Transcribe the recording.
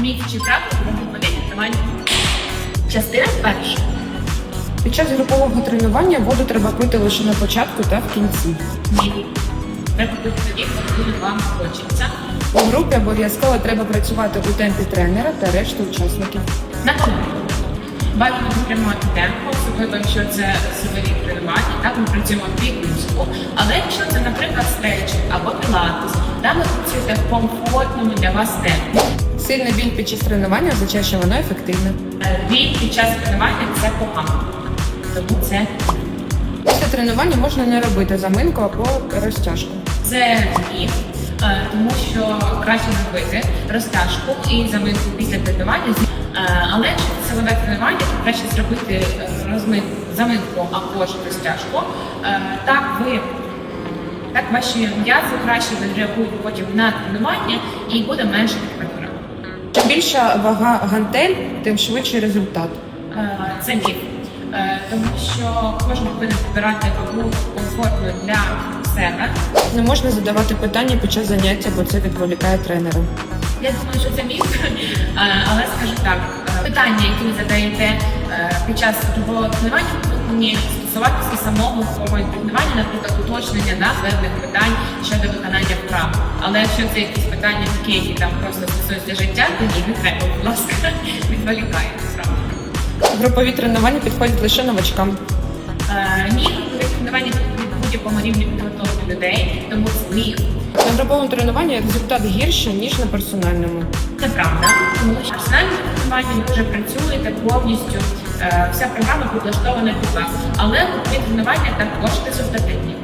Міф чи правда про групове тренування? Частина перша. Під час групового тренування воду треба пити лише на початку та в кінці. Ні. Треба бути тоді, коли вам хочеться. У групі обов'язково треба працювати у темпі тренера та решти учасників. Наступне. Бажано підтримувати темпо, особливо якщо це силові тренування, так ми працюємо під музику. Але якщо це, наприклад, стретчинг або пілатес, там ви працюєте в комфортному для вас темпі. Сильний біль під час тренування означає, що воно ефективне. Біль під час тренування це погано. Тому це, Після тренування можна не робити заминку або розтяжку. це міф, е, тому що краще робити розтяжку і заминку після тренування. Е, Але якщо це силове тренування, то краще зробити розминку, заминку або ж розтяжку. Е, Так ви так ваші м'язи краще відреагують потім на тренування і буде менше температура. Чим більша вага гантель, тим швидший результат. Е, Це міф. Е, Тому що кожен повинен підбирати вагу комфортну для себе. Не можна задавати питання під час заняття, бо це відволікає тренера. Я думаю, що це міф, Е, але скажу так: питання, які ви задаєте під час любого тренування, повинні стосуватися самого тренування, наприклад, уточнення на певних питань щодо виконання. Але якщо це якісь питання такі, які там просто стосуються життя, то ні, не треба, будь ласка, відволікає справді. Групові тренування підходять лише новачкам. Е, Ні, тренування від будь-якому рівні підготовки людей, тому міф. На груповому тренуванні результат гірший, ніж на персональному. Це правда, тому що персональне тренування ви вже працюєте повністю. е, Вся програма підлаштована під вас. Але групові тренування також результативні.